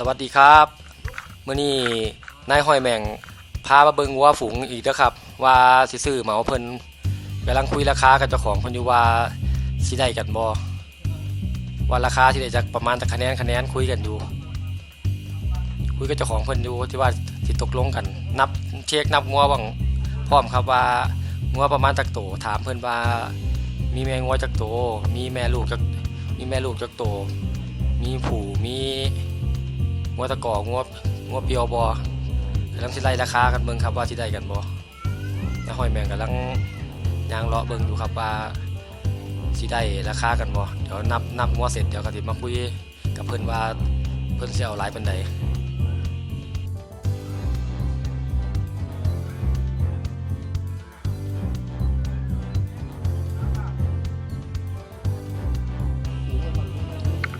สวัสดีครับมื่อนี้นายห้อยแมงพามาเบิงวัวฝูงอีกแล้วครับ ว่าสิซื้อเหมาเพิ่นกำลังคุยราคากับเจ้าของเพิ่นอยู่ว่าสิได้กันบ่ว่าราคาสิได้จากประมาณจากคะแนนคะแนนคุยกันอยู่ คุยกับเจ้าของเพิ่นอยู่ที่ว่าสิตกลงกัน นับเช็คนับงัวบ้างพร้อมครับว่างัวประมาณจักโตถามเพิ่นว่า มีแม่งัวจักโตมีแม่ลูกจักมีแม่ลูกจักโตมีผูมี งัวตะกองัวงัวเปียวบอกำลังสิไล่ราคากันเบิ่งครับว่าสิได้กันบ่แล้วห้อยแมงกำลังยางเลาะเบิ่งอยู่ครับว่าสิได้ราคากันบ่เดี๋ยวนับนับงัวเสร็จเดี๋ยวก็สิมาคุยกับเพิ่นว่าเพิ่นสิเอาหลายปานใด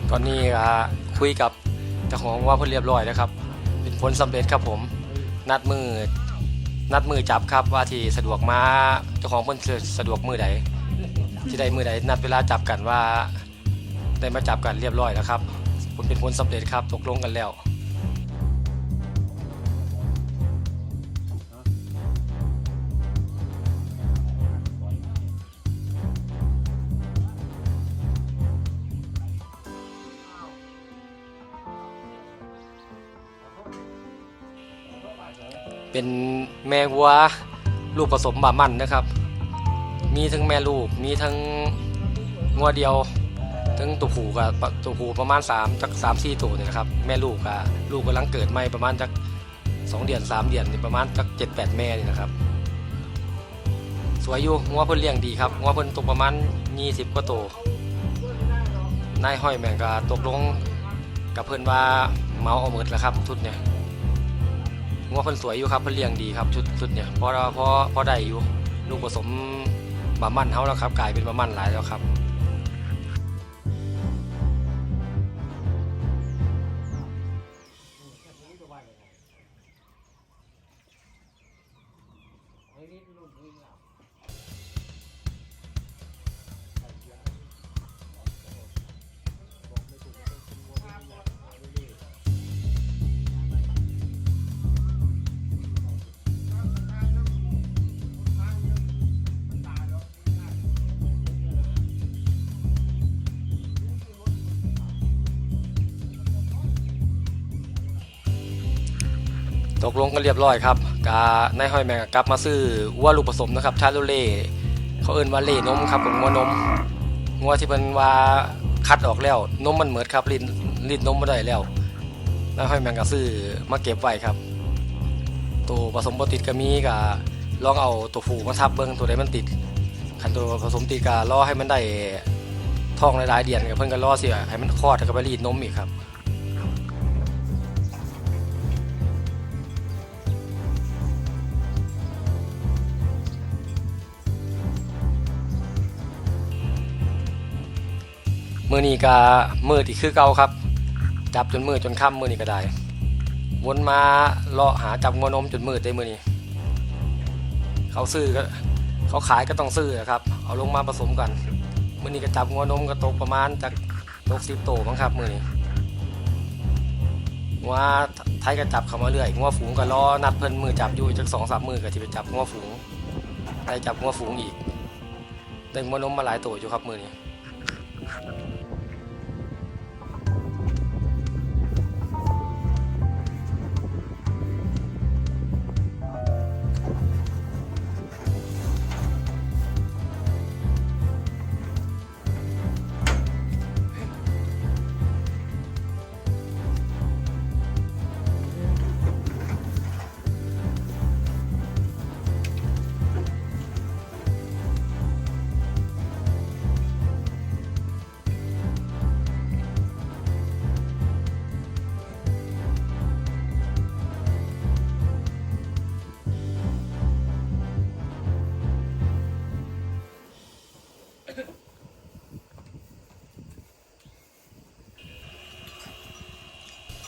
ตอนนี้ก็คุยกับ จ้าของว่าเพิ่นเรียบร้อยแล้วครับ เป็นผลสำเร็จครับผม นัดมือนัดมือจับครับว่าที่สะดวกมาเจ้าของเพิ่นสะดวกมือใดที่ได้มือใดนัดเวลาจับกันว่าได้มาจับกันเรียบร้อยแล้วครับผลเป็นผลสำเร็จครับตกลงกันแล้ว เป็นแม่วัวลูกผสมบามันนะครับ มีทั้งแม่ลูกมีทั้งงัวเดียว ทั้งตัวผูกับตัวผูประมาณ3จาก3 4ตัวเนี่ยนะครับแม่ลูกกับลูกกำลังเกิดใหม่ประมาณจาก2เดือน3เดือนประมาณจาก7 8แม่นี่นะครับ สวยอยู่งัวเพิ่นเลี้ยงดีครับงัวเพิ่นตกประมาณ20กว่าตัวนายห้อยแมงก็ตกลงกับเพิ่นว่าเมาเอาหมดแล้วครับชุดเนี่ย งัวเพิ่นสวยอยู่ครับเพิ่นเลี้ยงดีครับชุดชุดเนี่ยเพราะเราเพราะเพราะได้อยู่ลูกผสมบะมันเฮาแล้วครับกลายเป็นบะมันหลายแล้วครับ ตกลงกันเรียบร้อยครับกานายห้อยแมงกลับมาซื้อวัวลูกผสมนะครับชาโลเล่เขาเอิ้นว่าเล่นมครับผมงัวนมงัวที่เพิ่นว่าคัดออกแล้วนมมันเหมือดครับลิ้นลิ้นนมบ่ได้แล้วนายห้อยแมงก็ซื้อมาเก็บไว้ครับ ตัวผสมบ่ติดก็มีก็ลองเอาตัวผูมาทับเบิ่งตัวใดมันติดคันตัวผสมติดก็รอให้มันได้ท้องหลายๆเดือนก็เพิ่นก็รอสิให้มันคลอดแล้วก็ไปรีดนมอีกครับ มือนี้ก็มือที่คือเก่าครับ จับจนมือจนค่ำมือนี้ก็ได้วนมาเลาะหาจับงวนมจนมืดได้มือนี้ เขาซื้อก็เขาขายก็ต้องซื้อครับ เอาลงมาผสมกันมือนี้ก็จับงวนมก็ตกประมาณจากตกสิบโตมั้งครับมือนี้ว่าไทยก็จับเข้ามาเรื่อยงัวฝูงก็รอนัดเพิ่นมือจับอยู่จากสองสามมือก็ที่ไปจับงัวฝูงไทยจับงัวฝูงอีกได้งวนมมาหลายตัวอยู่ครับมือนี้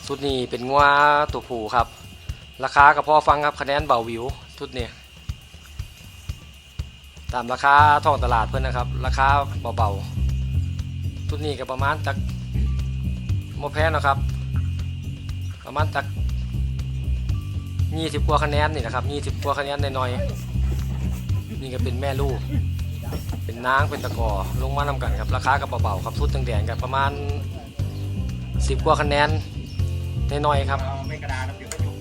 ชุดนี้เป็นงัวตัวผู้ครับ ราคาก็พอฟังครับคะแนนเบาวิวชุดนี้ตามราคาท้องตลาดเพื่อนนะครับ ราคาเบาๆชุดนี้ก็ประมาณจากโมแพงนะครับ ประมาณตักยี่สิบกว่าคะแนนนี่นะครับยี่สิบกว่าคะแนนน้อยๆนี่ก็เป็นแม่ลูก เป็นนางเป็นตะกอลงมานำกันครับ ราคาก็เบาๆครับทุดแดงๆกันประมาณสิบกว่าคะแนน น้อยๆครับไม่กระดาษแล้วเดี๋ยวก็จุก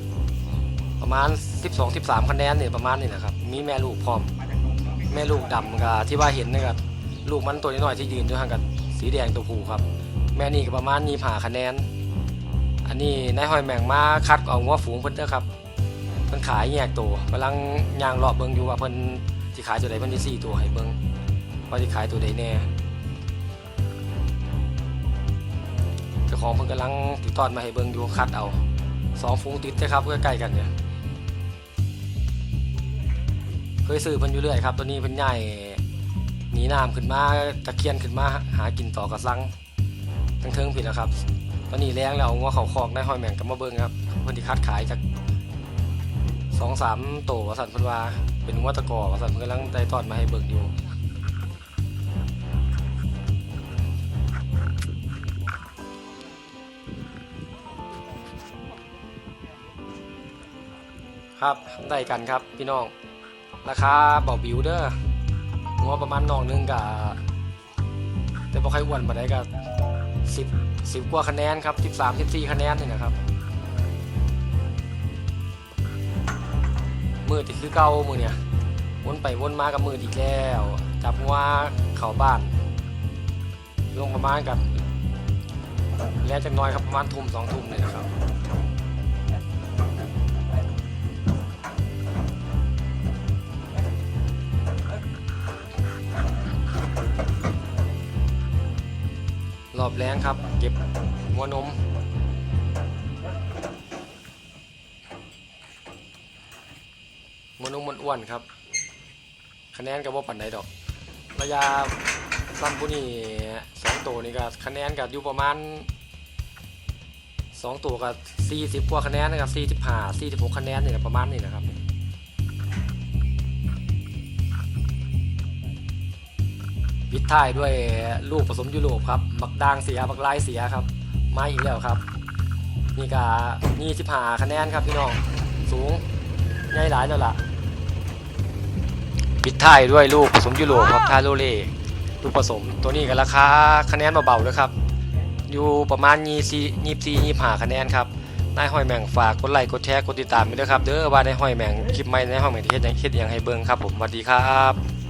ประมาณ 12 13คะแนนเนี่ยประมาณนี้นะครับ มีแม่ลูกพร้อม มาจากตรงนี้แม่ลูกดำกับที่ว่าเห็นนะครับลูกมันตัวน้อยๆที่ยืนอยู่ห่างกันสีแดงตัวผู้ครับ แม่นี่ก็ประมาณนี้ผ่าคะแนน อันนี้นายหอยแมงมาคัดเอางัวฝูงเพิ่นเด้อครับเพิ่นขายแยกตัวกำลังย่างรอบเบิ่งอยู่ว่าเพิ่นสิขายตัวใดเพิ่นสิสี่ตัวให้เบิ่งว่าสิขายตัวใดแน่ ของเพิ่นกำลังติดตอนมาให้เบิ่งอยู่คัดเอาสองฝูงติดเด้อครับใกล้ๆกันเนี่ยเคยซื้อเพิ่นอยู่เรื่อยครับตัวนี้เพิ่นใหญ่หนีน้ำขึ้นมาตะเคียนขึ้นมาหากินต่อกระสังทั้งเทิงผิดแล้วครับ ตอนนี้แรงแล้วเอางัวเขาคอกได้หอยแมงกับมาเบิ่งครับเพิ่นที่คัดขายจากสองสามโตวสันเพิ่นว่าเป็นงัวตะกอวสันเพิ่นกำลังได้ทอดมาให้เบิ่งอยู่ ครับได้กันครับพี่น้อง ราคาเบาบิวเด้องัวประมาณน้องนึงกับแต่บ่ค่อยอ้วนมาได้ก็สิบสิบกว่าคะแนนครับสิบสามสิบสี่คะแนนนี่นะครับมือติดคือเก่ามือเนี่ยวนไปวนมากับมืออีกแล้ว จับงัวเข่าบ้าน ลงประมาณกับแล้วจักน้อยครับประมาณทุ่มสองทุ่มเลยนะครับ รอบแรงครับ เก็บหัวนมหัวนมมันอ้วนครับ คะแนนกับว่าปันใดดอก ระยะซัมปุนี่สองตัวนี่ก็คะแนนกับอยู่ประมาณสองตัวกับสี่สิบกว่าคะแนนนะครับสี่สิบห้าสี่สิบหกคะแนนนี่แหละประมาณนี้นะครับ ปิดท้ายด้วยลูกผสมยุโรปครับบักดางเสียบักลายเสียครับมาอีกแล้วครับ นี่ก็นี่สิบหาคะแนนครับพี่น้องสูงใหญ่หลายแล้วล่ะปิดท้ายด้วยลูกผสมยุโรปครับทาโรเล่ลูกผสมตัวนี้ก็ราคาคะแนนเบาๆด้วยครับ อยู่ประมาณยี่สี่ยี่สี่ยี่ห้าคะแนนครับนายห้อยแมงฝากกดไลค์กดแชร์กดติดตามด้วยครับเด้อว่าในายห้อยแมงคลิปใหม่ในายห้อยแมงที่เฮ็ดยังเฮ็ดยังให้เบิ่งครับผมสวัสดีครับ